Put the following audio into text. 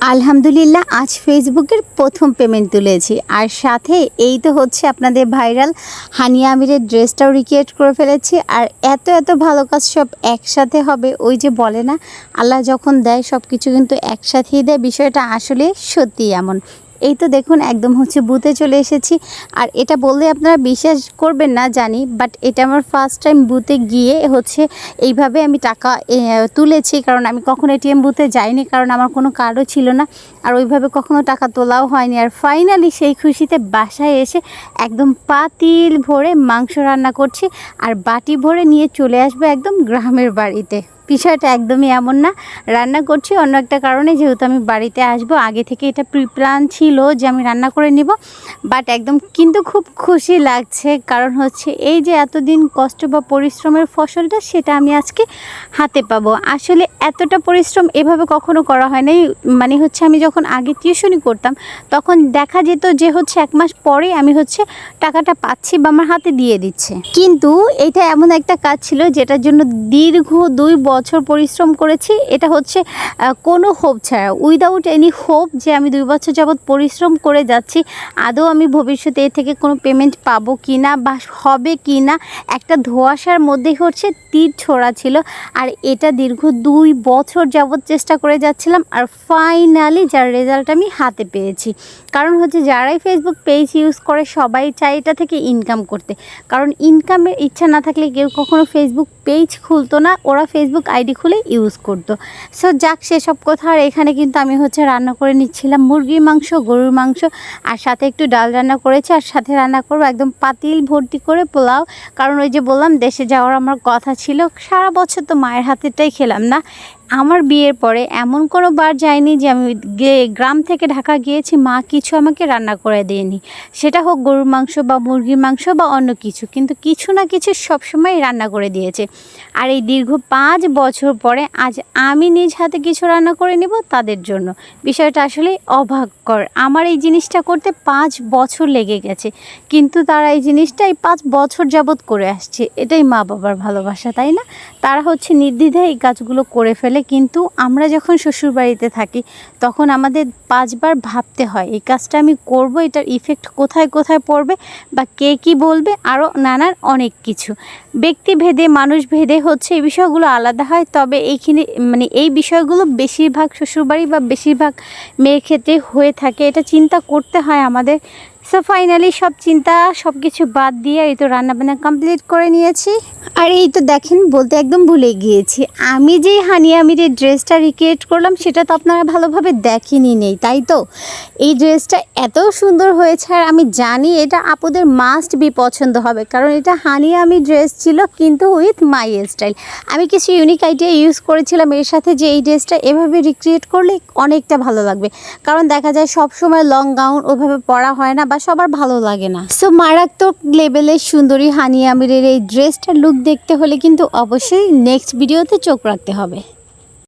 আলহামদুলিল্লাহ, আজ ফেসবুকের প্রথম পেমেন্ট তুলেছি। আর সাথে এই তো হচ্ছে আপনাদের ভাইরাল হানিয়া আমিরের ড্রেসটাও রিক্রিয়েট করে ফেলেছি। আর এত এত ভালো কাজ সব একসাথে হবে, ওই যে বলে না, আল্লাহ যখন দেয় সব কিছু কিন্তু একসাথেই দেয়। বিষয়টা আসলে সত্যি এমন। এই তো দেখুন, একদম হচ্ছে বুথে চলে এসেছি। আর এটা বললে আপনারা বিশ্বাস করবেন না, জানি বাট এটা আমার ফার্স্ট টাইম বুথে গিয়ে হচ্ছে এইভাবে আমি টাকা তুলেছি। কারণ আমি কখনো এটিএম বুথে যাইনি, কারণ আমার কোনো কার্ডও ছিল না। আর ওইভাবে কখনো টাকা তোলাও হয়নি। আর ফাইনালি সেই খুশিতে বাসায় এসে একদম পাতিল ভরে মাংস রান্না করছি আর বাটি ভরে নিয়ে চলে আসবে একদম গ্রামের বাড়িতে। বিষয়টা একদমই এমন না। রান্না করছি অন্য একটা কারণে, যেহেতু আমি বাড়িতে আসব, আগে থেকে এটা প্রি প্ল্যান ছিল যে আমি রান্না করে নিব। বাট একদম কিন্তু খুব খুশি লাগছে, কারণ হচ্ছে এই যে এতদিন কষ্ট বা পরিশ্রমের ফসলটা, সেটা আমি আজকে হাতে পাবো। আসলে এতটা পরিশ্রম এভাবে কখনো করা হয় নাই। মানে হচ্ছে আমি যখন আগে টিউশনি করতাম, তখন দেখা যেত যে হচ্ছে এক মাস পরে আমি হচ্ছে টাকাটা পাচ্ছি বা আমার হাতে দিয়ে দিচ্ছে। কিন্তু এটা এমন একটা কাজ ছিল যেটার জন্য দীর্ঘ দুই বছর পরিশ্রম করেছি। এটা হচ্ছে কোনো হোপ ছাড়া। উইদাউট এনি হোপ যে আমি দুই বছর যাবৎ পরিশ্রম করে যাচ্ছি, আদৌ আমি ভবিষ্যতে এ থেকে কোনো পেমেন্ট পাবো কি না বা হবে কি না একটা ধোঁয়াশার মধ্যেই হচ্ছে তীর ছোড়া ছিল। আর এটা দীর্ঘ দুই বছর যাবৎ চেষ্টা করে যাচ্ছিলাম। আর ফাইনালি যার রেজাল্ট আমি হাতে পেয়েছি। কারণ হচ্ছে যারাই ফেসবুক পেজ ইউজ করে, সবাই চায় এটা থেকে ইনকাম করতে। কারণ ইনকামের ইচ্ছা না থাকলে কেউ কখনো ফেসবুক পেজ খুলতো না, ওরা ফেসবুক আইডি খুলে ইউজ করতো। সো যাক, সেসব কথা। আর এখানে কিন্তু আমি হচ্ছে রান্না করে নিচ্ছিলাম মুরগির মাংস, গরুর মাংস, আর সাথে একটু ডাল রান্না করেছি। আর সাথে রান্না করব একদম পাতিল ভর্তি করে পোলাও। কারণ ওই যে বললাম, দেশে যাওয়ার আমার কথা ছিল, সারা বছর তো মায়ের হাতেরটাই খেলাম না। আমার বিয়ের পরে এমন কোনো বার যায়নি যে আমি গ্রাম থেকে ঢাকা গিয়েছি, মা কিছু আমাকে রান্না করে দেয়নি। সেটা হোক গরুর মাংস বা মুরগির মাংস বা অন্য কিছু, কিন্তু কিছু না কিছু সবসময় রান্না করে দিয়েছে। আর এই দীর্ঘ পাঁচ বছর পরে আজ আমি নিজ হাতে কিছু রান্না করে নেব তাদের জন্য। বিষয়টা আসলে অবাককর। আমার এই জিনিসটা করতে পাঁচ বছর লেগে গেছে, কিন্তু তারা এই জিনিসটা এই পাঁচ বছর যাবৎ করে আসছে। এটাই মা বাবার ভালোবাসা, তাই না? তারা হচ্ছে নির্দ্বিধায় এই কাজগুলো করে ফেলে কিন্তু আমরা যখন শ্বশুরবাড়িতে থাকি, তখন আমাদের পাঁচবার ভাবতে হয়, এই কাজটা আমি করব, এটার ইফেক্ট কোথায় কোথায় পড়বে বা কে কি বলবে, আরও নানান অনেক কিছু। ব্যক্তি ভেদে মানুষ ভেদে হচ্ছে এই বিষয়গুলো আলাদা হয়, তবে এইখানে মানে এই বিষয়গুলো বেশিরভাগ শ্বশুরবাড়ি বা বেশিরভাগ মেয়ের ক্ষেত্রে হয়ে থাকে, এটা চিন্তা করতে হয় আমাদের সো ফাইনালি সব চিন্তা সব কিছু বাদ দিয়ে এই তো রান্নাবান্না কমপ্লিট করে নিয়েছি। আর এই তো দেখেন, বলতে একদম ভুলে গিয়েছি। আমি যে হানি আমিরের ড্রেসটা রিক্রিয়েট করলাম, সেটা তো আপনারা ভালোভাবে দেখেনি নেই, তাই তো? এই ড্রেসটা এত সুন্দর হয়েছে, আর আমি জানি এটা আপুদের মাস্ট বি পছন্দ হবে, কারণ এটা হানি আমি ড্রেস ছিল, কিন্তু উইথ মাই স্টাইল আমি কিছু ইউনিক আইডিয়া ইউজ করেছিলাম, এর সাথে যে এই ড্রেসটা এভাবে রিক্রিয়েট করলে অনেকটা ভালো লাগবে। কারণ দেখা যায় সব সময় লং গাউন ওভাবে পরা হয় না, বা সবার ভালো লাগে না। সো মারাত্মক লেভেলের সুন্দরী হানি আমিরের এই ড্রেসটার লুক দেখতে হলে কিন্তু অবশ্যই নেক্সট ভিডিওতে চোখ রাখতে হবে।